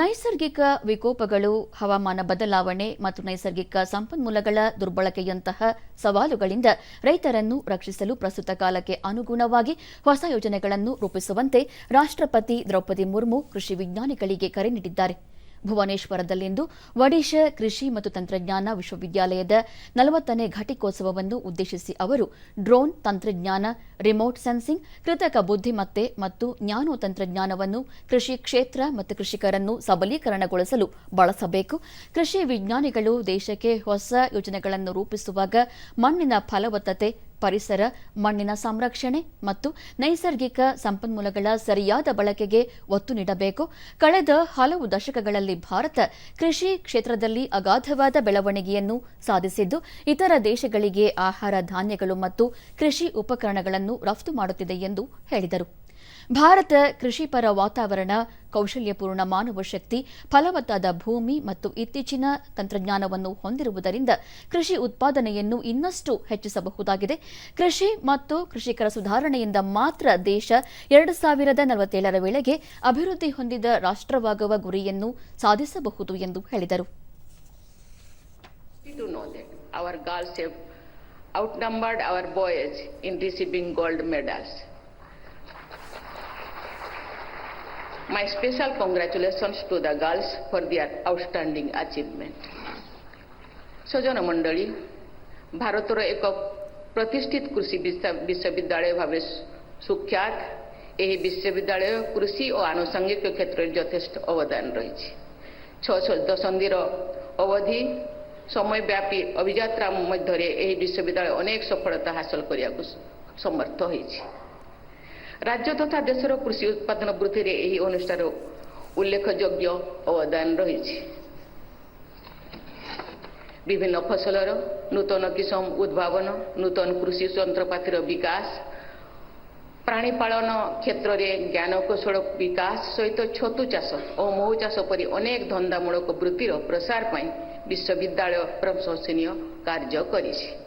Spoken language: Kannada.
ನೈಸರ್ಗಿಕ ವಿಕೋಪಗಳು, ಹವಾಮಾನ ಬದಲಾವಣೆ ಮತ್ತು ನೈಸರ್ಗಿಕ ಸಂಪನ್ಮೂಲಗಳ ದುರ್ಬಳಕೆಯಂತಹ ಸವಾಲುಗಳಿಂದ ರೈತರನ್ನು ರಕ್ಷಿಸಲು ಪ್ರಸ್ತುತ ಕಾಲಕ್ಕೆ ಅನುಗುಣವಾಗಿ ಹೊಸ ಯೋಜನೆಗಳನ್ನು ರೂಪಿಸುವಂತೆ ರಾಷ್ಟ್ರಪತಿ ದ್ರೌಪದಿ ಮುರ್ಮು ಕೃಷಿ ವಿಜ್ಞಾನಿಗಳಿಗೆ ಕರೆ ನೀಡಿದ್ದಾರೆ. ಭುವನೇಶ್ವರದಲ್ಲಿಂದು ಒಡಿಶಾ ಕೃಷಿ ಮತ್ತು ತಂತ್ರಜ್ಞಾನ ವಿಶ್ವವಿದ್ಯಾಲಯದ ನಲವತ್ತನೇ ಘಟಿಕೋತ್ಸವವನ್ನು ಉದ್ದೇಶಿಸಿ ಅವರು ಡ್ರೋನ್ ತಂತ್ರಜ್ಞಾನ, ರಿಮೋಟ್ ಸೆನ್ಸಿಂಗ್, ಕೃತಕ ಬುದ್ಧಿಮತ್ತೆ ಮತ್ತು ಜ್ಞಾನೋ ತಂತ್ರಜ್ಞಾನವನ್ನು ಕೃಷಿ ಕ್ಷೇತ್ರ ಮತ್ತು ಕೃಷಿಕರನ್ನು ಸಬಲೀಕರಣಗೊಳಿಸಲು ಬಳಸಬೇಕು. ಕೃಷಿ ವಿಜ್ಞಾನಿಗಳು ದೇಶಕ್ಕೆ ಹೊಸ ಯೋಜನೆಗಳನ್ನು ರೂಪಿಸುವಾಗ ಮಣ್ಣಿನ ಫಲವತ್ತತೆ ಪರಿಸರ, ಮಣ್ಣಿನ ಸಂರಕ್ಷಣೆ ಮತ್ತು ನೈಸರ್ಗಿಕ ಸಂಪನ್ಮೂಲಗಳ ಸರಿಯಾದ ಬಳಕೆಗೆ ಒತ್ತು ನೀಡಬೇಕು. ಕಳೆದ ಹಲವು ದಶಕಗಳಲ್ಲಿ ಭಾರತ ಕೃಷಿ ಕ್ಷೇತ್ರದಲ್ಲಿ ಅಗಾಧವಾದ ಬೆಳವಣಿಗೆಯನ್ನು ಸಾಧಿಸಿದ್ದು, ಇತರ ದೇಶಗಳಿಗೆ ಆಹಾರ ಧಾನ್ಯಗಳು ಮತ್ತು ಕೃಷಿ ಉಪಕರಣಗಳನ್ನು ರಫ್ತು ಮಾಡುತ್ತಿದೆ ಎಂದು ಹೇಳಿದರು. ಭಾರತ ಕೃಷಿಪರ ವಾತಾವರಣ ಕೌಶಲ್ಯಪೂರ್ಣ ಮಾನವ ಶಕ್ತಿ, ಫಲವತ್ತಾದ ಭೂಮಿ ಮತ್ತು ಇತ್ತೀಚಿನ ತಂತ್ರಜ್ಞಾನವನ್ನು ಹೊಂದಿರುವುದರಿಂದ ಕೃಷಿ ಉತ್ಪಾದನೆಯನ್ನು ಇನ್ನಷ್ಟು ಹೆಚ್ಚಿಸಬಹುದಾಗಿದೆ ಕೃಷಿ ಮತ್ತು ಕೃಷಿಕರ ಸುಧಾರಣೆಯಿಂದ ಮಾತ್ರ ದೇಶ ಎರಡು ಸಾವಿರದ ನಲವತ್ತೇಳರ ವೇಳೆಗೆ ಅಭಿವೃದ್ಧಿ ಹೊಂದಿದ ರಾಷ್ಟ್ರವಾಗುವ ಗುರಿಯನ್ನು ಸಾಧಿಸಬಹುದು ಎಂದು ಹೇಳಿದರು outnumbered our boys in receiving gold medals. My special congratulations to the girls for their outstanding achievement. ସଜନ ମଣ୍ଡଳୀ ଭାରତର ଏକ ପ୍ରତିଷ୍ଠିତ କୃଷି ବିଶ୍ୱ- ବିଶ୍ୱବିଦ୍ୟାଳୟ ଭାବେ ସୁଖ୍ୟାତ ଏହି ବିଶ୍ୱବିଦ୍ୟାଳୟ କୃଷି ଓ ଆନୁଷଙ୍ଗିକ କ୍ଷେତ୍ରରେ ଯଥେଷ୍ଟ ଅବଦାନ ରହିଛି ଛଅ ଦଶନ୍ଧିର ଅବଧି ସମୟବ୍ୟାପୀ ଅଭିଯାତ୍ରା ମଧ୍ୟରେ ଏହି ବିଶ୍ୱବିଦ୍ୟାଳୟ ଅନେକ ସଫଳତା ହାସଲ କରିବାକୁ ସମର୍ଥ ହୋଇଛି ରାଜ୍ୟ ତଥା ଦେଶର କୃଷି ଉତ୍ପାଦନ ବୃଦ୍ଧିରେ ଏହି ଅନୁଷ୍ଠାନର ଉଲ୍ଲେଖଯୋଗ୍ୟ ଅବଦାନ ରହିଛି ବିଭିନ୍ନ ଫସଲର ନୂତନ କିସମ ଉଦ୍ଭାବନ ନୂତନ କୃଷି ଯନ୍ତ୍ରପାତିର ବିକାଶ ପ୍ରାଣୀ ପାଳନ କ୍ଷେତ୍ରରେ ଜ୍ଞାନ କୌଶଳ ବିକାଶ ସହିତ ଛତୁ ଚାଷ ଓ ମହୁ ଚାଷ ପରି ଅନେକ ଧନ୍ଦାମୂଳକ ବୃତ୍ତିର ପ୍ରସାର ପାଇଁ ବିଶ୍ୱବିଦ୍ୟାଳୟ ପ୍ରଶଂସନୀୟ କାର୍ଯ୍ୟ କରିଛି